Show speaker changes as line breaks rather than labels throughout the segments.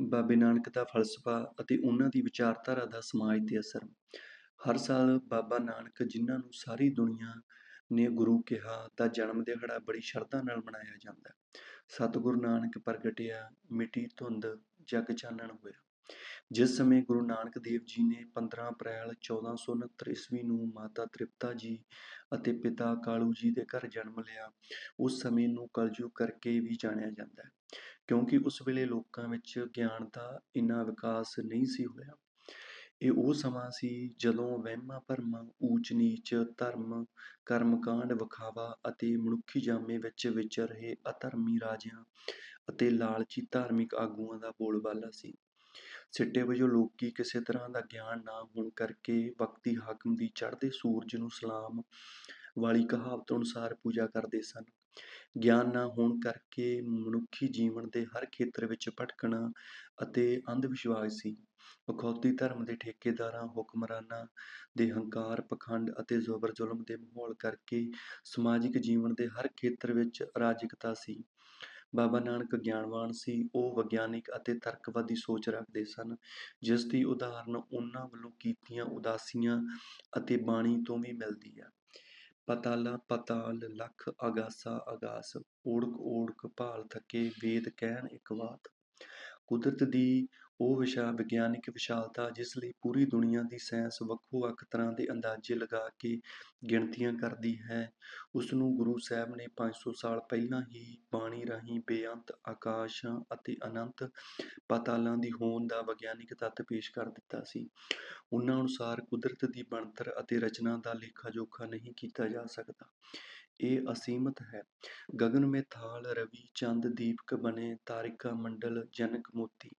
ਬਾਬੇ ਨਾਨਕ ਦਾ ਫ਼ਲਸਫ਼ਾ ਅਤੇ ਉਹਨਾਂ ਦੀ ਵਿਚਾਰਧਾਰਾ ਦਾ ਸਮਾਜ 'ਤੇ ਅਸਰ। ਹਰ ਸਾਲ ਬਾਬਾ ਨਾਨਕ ਜਿਨ੍ਹਾਂ ਨੂੰ ਸਾਰੀ ਦੁਨੀਆ ਨੇ ਗੁਰੂ ਕਿਹਾ ਦਾ ਜਨਮ ਦਿਹਾੜਾ ਬੜੀ ਸ਼ਰਧਾ ਨਾਲ ਮਨਾਇਆ ਜਾਂਦਾ ਹੈ। ਸਤਿਗੁਰੂ ਨਾਨਕ ਪ੍ਰਗਟਿਆ, ਮਿੱਟੀ ਧੁੰਦ, ਜਗ ਚਾਨਣ ਹੋਇਆ। ਜਿਸ ਸਮੇਂ ਗੁਰੂ ਨਾਨਕ ਦੇਵ ਜੀ ਨੇ 15 ਅਪ੍ਰੈਲ 1469 ਈਸਵੀ ਨੂੰ ਮਾਤਾ ਤ੍ਰਿਪਤਾ ਜੀ ਅਤੇ ਪਿਤਾ ਕਾਲੂ ਜੀ ਦੇ ਘਰ ਜਨਮ ਲਿਆ, ਉਸ ਸਮੇਂ ਨੂੰ ਕਲਯੁਗ ਕਰਕੇ ਵੀ ਜਾਣਿਆ ਜਾਂਦਾ ਹੈ। ਕਿਉਂਕਿ ਉਸ ਵੇਲੇ ਲੋਕਾਂ ਵਿੱਚ ਗਿਆਨ ਦਾ ਇੰਨਾ ਵਿਕਾਸ ਨਹੀਂ ਸੀ ਹੋਇਆ। ਇਹ ਉਹ ਸਮਾਂ ਸੀ ਜਦੋਂ ਵਹਿਮਾਂ ਭਰਮਾਂ, ਊਚ ਨੀਚ, ਧਰਮ, ਕਰਮਕਾਂਡ, ਵਿਖਾਵਾ ਅਤੇ ਮਨੁੱਖੀ ਜਾਮੇ ਵਿੱਚ ਵਿਚਰ ਰਹੇ ਅਧਰਮੀ ਰਾਜਿਆਂ ਅਤੇ ਲਾਲਚੀ ਧਾਰਮਿਕ ਆਗੂਆਂ ਦਾ ਬੋਲਬਾਲਾ ਸੀ। ਸਿੱਟੇ ਵਜੋਂ ਲੋਕੀ ਕਿਸੇ ਤਰ੍ਹਾਂ ਦਾ ਗਿਆਨ ਨਾ ਹੋਣ ਕਰਕੇ ਵਕਤੀ ਹਾਕਮ ਦੀ ਚੜ੍ਹਦੇ ਸੂਰਜ ਨੂੰ ਸਲਾਮ ਵਾਲੀ ਕਹਾਵਤ ਅਨੁਸਾਰ ਪੂਜਾ ਕਰਦੇ ਸਨ। ਗਿਆਨ ਨਾ ਹੋਣ ਕਰਕੇ ਮਨੁੱਖੀ ਜੀਵਨ ਦੇ ਹਰ ਖੇਤਰ ਵਿੱਚ ਭਟਕਣਾ ਅਤੇ ਅੰਧ ਵਿਸ਼ਵਾਸ ਸੀ। ਅਖੌਤੀ ਧਰਮ ਦੇ ਠੇਕੇਦਾਰਾਂ, ਹੁਕਮਰਾਨਾਂ ਦੇ ਹੰਕਾਰ, ਪਖੰਡ ਅਤੇ ਜ਼ਬਰ ਜ਼ੁਲਮ ਦੇ ਮਾਹੌਲ ਕਰਕੇ ਸਮਾਜਿਕ ਜੀਵਨ ਦੇ ਹਰ ਖੇਤਰ ਵਿੱਚ ਅਰਾਜਕਤਾ ਸੀ। ਬਾਬਾ ਨਾਨਕ ਗਿਆਨਵਾਨ ਸੀ, ਉਹ ਵਿਗਿਆਨਿਕ ਅਤੇ ਤਰਕਵਾਦੀ ਸੋਚ ਰੱਖਦੇ ਸਨ ਜਿਸ ਦੀ ਉਦਾਹਰਨ ਉਹਨਾਂ ਵੱਲੋਂ ਕੀਤੀਆਂ ਉਦਾਸੀਆਂ ਅਤੇ ਬਾਣੀ ਤੋਂ ਵੀ ਮਿਲਦੀ ਹੈ। ਪਤਾਲਾ ਪਤਾਲ ਲੱਖ ਆਗਾਸਾ ਆਗਾਸ ਓੜਕ ਓੜਕ ਭਾਲ ਥਕੇ ਵੇਦ ਕਹਿਣ ਇਕ ਵਾਤ ਕੁਦਰਤ ਦੀ ਉਹ ਵਿਸ਼ਾ ਵਿਗਿਆਨਕ ਵਿਸ਼ਾਲਤਾ, ਜਿਸ ਲਈ ਪੂਰੀ ਦੁਨੀਆ ਦੀ ਸਾਇੰਸ ਵੱਖੋ ਵੱਖ ਤਰ੍ਹਾਂ ਦੇ ਅੰਦਾਜ਼ੇ ਲਗਾ ਕੇ ਗਿਣਤੀਆਂ ਕਰਦੀ ਹੈ। ਉਸਨੂੰ ਗੁਰੂ ਸਾਹਿਬ ਨੇ ਪੰਜ ਸੌ ਸਾਲ ਪਹਿਲਾਂ ਹੀ ਬਾਣੀ ਰਾਹੀਂ ਬੇਅੰਤ, ਆਕਾਸ਼ਾਂ ਅਤੇ ਅਨੰਤ ਪਾਤਾਲਾਂ ਦੀ ਹੋਂਦ ਦਾ ਵਿਗਿਆਨਕ ਤੱਤ ਪੇਸ਼ ਕਰ ਦਿੱਤਾ ਸੀ। ਉਹਨਾਂ ਅਨੁਸਾਰ ਕੁਦਰਤ ਦੀ ਬਣਤਰ ਅਤੇ ਰਚਨਾ ਦਾ ਲੇਖਾ ਜੋਖਾ ਨਹੀਂ ਕੀਤਾ ਜਾ ਸਕਦਾ। ਇਹ ਅਸੀਮਤ ਹੈ। ਗਗਨ ਮੇ ਥਾਲ ਰਵੀ ਚੰਦ ਦੀਪਕ ਬਨੇ ਤਾਰਿਕਾ ਮੰਡਲ ਜਨਕ ਮੋਤੀ।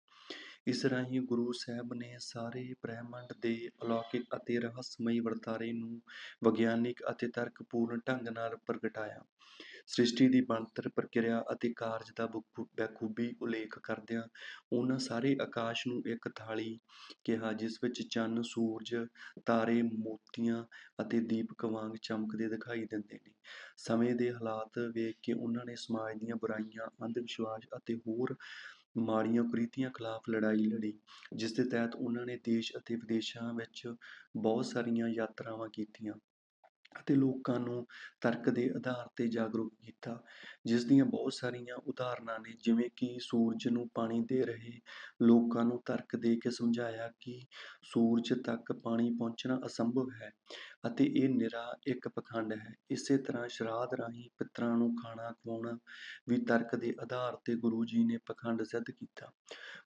ਇਸ ਰਾਹੀਂ ਗੁਰੂ ਸਾਹਿਬ ਨੇ ਸਾਰੇ ਬ੍ਰਹਿਮੰਡ ਦੇ ਅਲੌਕਿਕ ਅਤੇ ਰਹੱਸਮਈ ਵਰਤਾਰੇ ਨੂੰ ਵਿਗਿਆਨਿਕ ਅਤੇ ਤਰਕਪੂਰਨ ਢੰਗ ਨਾਲ ਪ੍ਰਗਟਾਇਆ। ਸ੍ਰਿਸ਼ਟੀ ਦੀ ਬਣਤਰ ਪ੍ਰਕਿਰਿਆ ਅਤੇ ਕਾਰਜ ਦਾ ਬਖੂਬੀ ਉਲੇਖ ਕਰਦਿਆਂ ਉਹਨਾਂ ਸਾਰੇ ਆਕਾਸ਼ ਨੂੰ ਇੱਕ ਥਾਲੀ ਕਿਹਾ, ਜਿਸ ਵਿੱਚ ਚੰਨ, ਸੂਰਜ, ਤਾਰੇ, ਮੋਤੀਆਂ ਅਤੇ ਦੀਪਕ ਵਾਂਗ ਚਮਕਦੇ ਦਿਖਾਈ ਦਿੰਦੇ ਨੇ। ਸਮੇਂ ਦੇ ਹਾਲਾਤ ਵੇਖ ਕੇ ਉਹਨਾਂ ਨੇ ਸਮਾਜ ਦੀਆਂ ਬੁਰਾਈਆਂ ਅੰਧ ਵਿਸ਼ਵਾਸ ਅਤੇ ਹੋਰ ਮਾੜੀਆਂ ਕੁਰੀਤੀਆਂ ਖਿਲਾਫ ਲੜਾਈ ਲੜੀ, ਜਿਸ ਦੇ ਤਹਿਤ ਉਹਨਾਂ ਨੇ ਦੇਸ਼ ਅਤੇ ਵਿਦੇਸ਼ਾਂ ਵਿੱਚ ਬਹੁਤ ਸਾਰੀਆਂ ਯਾਤਰਾਵਾਂ ਕੀਤੀਆਂ। ਅਤੇ ਲੋਕਾਂ ਨੂੰ ਤਰਕ ਦੇ ਆਧਾਰ ਤੇ ਜਾਗਰੂਕ ਕੀਤਾ। ਜਿਸ ਦੀਆਂ ਬਹੁਤ ਸਾਰੀਆਂ ਉਦਾਹਰਨਾਂ ਨੇ, ਜਿਵੇਂ ਕਿ ਸੂਰਜ ਨੂੰ ਪਾਣੀ ਦੇ ਰਹੇ ਲੋਕਾਂ ਨੂੰ ਤਰਕ ਦੇ ਕੇ ਸਮਝਾਇਆ ਕਿ ਸੂਰਜ ਤੱਕ ਪਾਣੀ ਪਹੁੰਚਣਾ ਅਸੰਭਵ ਹੈ ਅਤੇ ਇਹ ਨਿਰਾ ਇੱਕ ਪਖੰਡ ਹੈ। ਇਸੇ ਤਰ੍ਹਾਂ ਸ਼ਰਾਧ ਰਾਹੀਂ ਪਿੱਤਰਾਂ ਨੂੰ ਖਾਣਾ ਖਵਾਉਣਾ ਵੀ ਤਰਕ ਦੇ ਆਧਾਰ ਤੇ ਗੁਰੂ ਜੀ ਨੇ ਪਖੰਡ ਸਿੱਧ ਕੀਤਾ।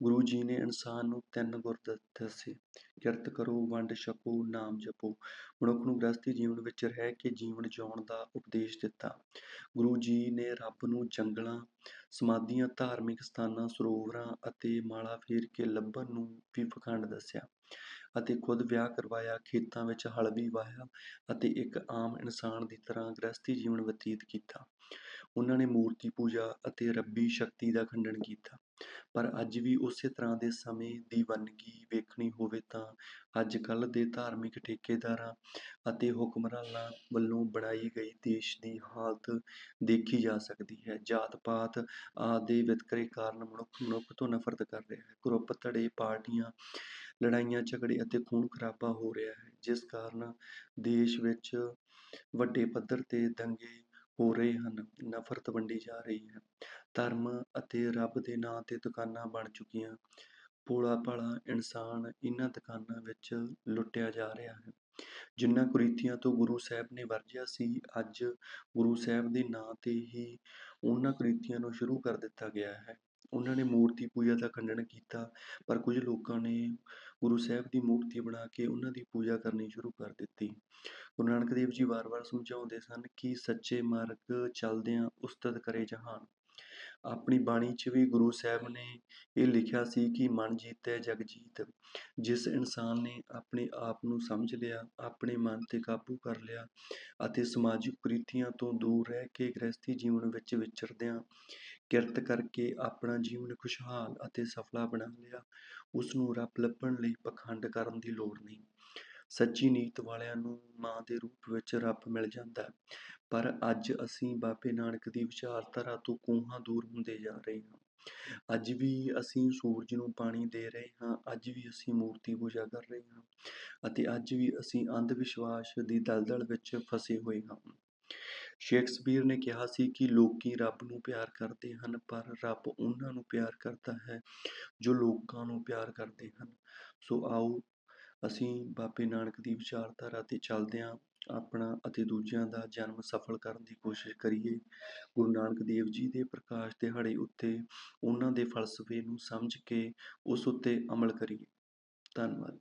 ਗੁਰੂ ਜੀ ਨੇ ਇਨਸਾਨ ਨੂੰ ਤਿੰਨ ਗੁਰ ਦੱਸੇ ਕਿਰਤ ਕਰੋ, ਵੰਡ ਛਕੋ, ਨਾਮ ਜਪੋ। ਮਨੁੱਖ ਨੂੰ ਗ੍ਰਸਤੀ ਜੀਵਨ ਵਿੱਚ ਰਹਿ ਕੇ ਜੀਵਨ ਜਿਉਣ ਦਾ ਉਪਦੇਸ਼ ਦਿੱਤਾ। ਗੁਰੂ ਜੀ ਨੇ ਰੱਬ ਨੂੰ ਜੰਗਲਾਂ, ਸਮਾਧੀਆਂ, ਧਾਰਮਿਕ ਸਥਾਨਾਂ, ਸਰੋਵਰਾਂ ਅਤੇ ਮਾਲਾ ਫੇਰ ਕੇ ਲੱਭਣ ਨੂੰ ਵੀ ਪਖੰਡ ਦੱਸਿਆ ਅਤੇ ਖੁਦ ਵਿਆਹ ਕਰਵਾਇਆ, ਖੇਤਾਂ ਵਿੱਚ ਹਲ ਵੀ ਵਾਹਿਆ ਅਤੇ ਇੱਕ ਆਮ ਇਨਸਾਨ ਦੀ ਤਰ੍ਹਾਂ ਗ੍ਰਸਤੀ ਜੀਵਨ ਬਤੀਤ ਕੀਤਾ। ਉਹਨਾਂ ਨੇ ਮੂਰਤੀ ਪੂਜਾ ਅਤੇ ਰੱਬੀ ਸ਼ਕਤੀ ਦਾ ਖੰਡਨ ਕੀਤਾ। ਪਰ ਅੱਜ ਵੀ ਉਸੇ ਤਰ੍ਹਾਂ ਦੇ ਸਮੇਂ ਦੀ ਵੰਨਗੀ ਵੇਖਣੀ ਹੋਵੇ ਤਾਂ ਅੱਜ ਕੱਲ੍ਹ ਦੇ ਧਾਰਮਿਕ ਠੇਕੇਦਾਰਾਂ ਅਤੇ ਹੁਕਮਰਾਨਾਂ ਵੱਲੋਂ ਬਣਾਈ ਗਈ ਦੇਸ਼ ਦੀ ਹਾਲਤ ਦੇਖੀ ਜਾ ਸਕਦੀ ਹੈ। ਜਾਤ ਪਾਤ ਆਦਿ ਵਿਤਕਰੇ ਕਾਰਨ ਮਨੁੱਖ ਮਨੁੱਖ ਤੋਂ ਨਫ਼ਰਤ ਕਰ ਰਿਹਾ ਹੈ। ਗਰੁੱਪ ਧੜੇ, ਪਾਰਟੀਆਂ, ਲੜਾਈਆਂ, ਝਗੜੇ ਅਤੇ ਖੂਨ ਖਰਾਬਾ ਹੋ ਰਿਹਾ ਹੈ, ਜਿਸ ਕਾਰਨ ਦੇਸ਼ ਵਿੱਚ ਵੱਡੇ ਪੱਧਰ ਤੇ ਦੰਗੇ ਹੋ ਰਹੇ ਹਨ, ਨਫ਼ਰਤ ਵੰਡੀ ਜਾ ਰਹੀ ਹੈ। ਧਰਮ ਅਤੇ ਰੱਬ ਦੇ ਨਾਂ ਤੇ ਦੁਕਾਨਾਂ ਬਣ ਚੁੱਕੀਆਂ। ਭੋਲਾ ਭਾਲਾ ਇਨਸਾਨ ਇਹਨਾਂ ਦੁਕਾਨਾਂ ਵਿੱਚ ਲੁੱਟਿਆ ਜਾ ਰਿਹਾ ਹੈ। ਜਿਨ੍ਹਾਂ ਕੁਰੀਤੀਆਂ ਤੋਂ ਗੁਰੂ ਸਾਹਿਬ ਨੇ ਵਰਜਿਆ ਸੀ, ਅੱਜ ਗੁਰੂ ਸਾਹਿਬ ਦੇ ਨਾਂ ਤੇ ਹੀ ਉਹਨਾਂ ਕੁਰੀਤੀਆਂ ਨੂੰ ਸ਼ੁਰੂ ਕਰ ਦਿੱਤਾ ਗਿਆ ਹੈ। ਉਹਨਾਂ ਨੇ ਮੂਰਤੀ ਪੂਜਾ ਦਾ ਖੰਡਨ ਕੀਤਾ, ਪਰ ਕੁਝ ਲੋਕਾਂ ਨੇ ਗੁਰੂ ਸਾਹਿਬ ਦੀ ਮੂਰਤੀ ਬਣਾ ਕੇ ਉਹਨਾਂ ਦੀ ਪੂਜਾ ਕਰਨੀ ਸ਼ੁਰੂ ਕਰ ਦਿੱਤੀ। ਗੁਰੂ ਨਾਨਕ ਦੇਵ ਜੀ ਵਾਰ-ਵਾਰ ਸਮਝਾਉਂਦੇ ਸਨ ਕਿ ਸੱਚੇ ਮਾਰਗ ਚੱਲਦਿਆਂ ਉਸਤਤ ਕਰੇ ਜਹਾਨ। ਆਪਣੀ ਬਾਣੀ 'ਚ ਵੀ ਗੁਰੂ ਸਾਹਿਬ ਨੇ ਇਹ ਲਿਖਿਆ ਸੀ ਕਿ ਮਨ ਜੀਤੈ, ਜਗ ਜੀਤ। ਜਿਸ ਇਨਸਾਨ ਨੇ ਆਪਣੇ ਆਪ ਨੂੰ ਸਮਝ ਲਿਆ, ਆਪਣੇ ਮਨ ਤੇ ਕਾਬੂ ਕਰ ਲਿਆ ਅਤੇ ਸਮਾਜਿਕ ਪ੍ਰੀਤੀਆਂ ਤੋਂ ਦੂਰ ਰਹਿ ਕੇ ਗ੍ਰਸਤੀ ਜੀਵਨ ਵਿੱਚ ਵਿਚਰਦਿਆਂ ਕਿਰਤ ਕਰਕੇ ਆਪਣਾ ਜੀਵਨ ਖੁਸ਼ਹਾਲ ਅਤੇ ਸਫਲਾ ਬਣਾ ਲਿਆ ਉਸ ਨੂੰ ਰੱਬ ਲੱਭਣ ਲਈ ਪਖੰਡ ਕਰਨ ਦੀ ਲੋੜ ਨਹੀਂ। ਸੱਚੀ ਨੀਤ ਵਾਲਿਆਂ ਨੂੰ ਮਾਂ ਦੇ ਰੂਪ ਵਿੱਚ ਰੱਬ ਮਿਲ ਜਾਂਦਾ ਹੈ। ਪਰ ਅੱਜ ਅਸੀਂ ਬਾਬੇ ਨਾਨਕ ਦੀ ਵਿਚਾਰਧਾਰਾ ਤੋਂ ਕੋਹਾਂ ਦੂਰ ਹੁੰਦੇ ਜਾ ਰਹੇ ਹਾਂ। ਅੱਜ ਵੀ ਅਸੀਂ ਸੂਰਜ ਨੂੰ ਪਾਣੀ ਦੇ ਰਹੇ ਹਾਂ, ਅੱਜ ਵੀ ਅਸੀਂ ਮੂਰਤੀ ਪੂਜਾ ਕਰ ਰਹੇ ਹਾਂ ਅਤੇ ਅੱਜ ਵੀ ਅਸੀਂ ਅੰਧ ਵਿਸ਼ਵਾਸ ਦੀ ਦਲਦਲ ਵਿੱਚ ਫਸੇ ਹੋਏ ਹਾਂ। ਸ਼ੇਕਸਪੀਅਰ ਨੇ ਕਿਹਾ ਸੀ ਕਿ ਲੋਕੀ ਰੱਬ ਨੂੰ ਪਿਆਰ ਕਰਦੇ ਹਨ, ਪਰ ਰੱਬ ਉਹਨਾਂ ਨੂੰ ਪਿਆਰ ਕਰਦਾ ਹੈ ਜੋ ਲੋਕਾਂ ਨੂੰ ਪਿਆਰ ਕਰਦੇ ਹਨ। ਸੋ ਆਓ ਅਸੀਂ ਬਾਬੇ ਨਾਨਕ ਦੀ ਵਿਚਾਰਧਾਰਾ ਤੇ ਚੱਲਦਿਆਂ ਆਪਣਾ ਅਤੇ ਦੂਜਿਆਂ ਦਾ ਜਨਮ ਸਫਲ ਕਰਨ ਦੀ ਕੋਸ਼ਿਸ਼ ਕਰੀਏ। ਗੁਰੂ ਨਾਨਕ ਦੇਵ ਜੀ ਦੇ ਪ੍ਰਕਾਸ਼ ਦਿਹਾੜੇ ਉੱਤੇ ਉਹਨਾਂ ਦੇ ਫਲਸਫੇ ਨੂੰ ਸਮਝ ਕੇ ਉਸ ਉੱਤੇ ਅਮਲ ਕਰੀਏ। ਧੰਨਵਾਦ।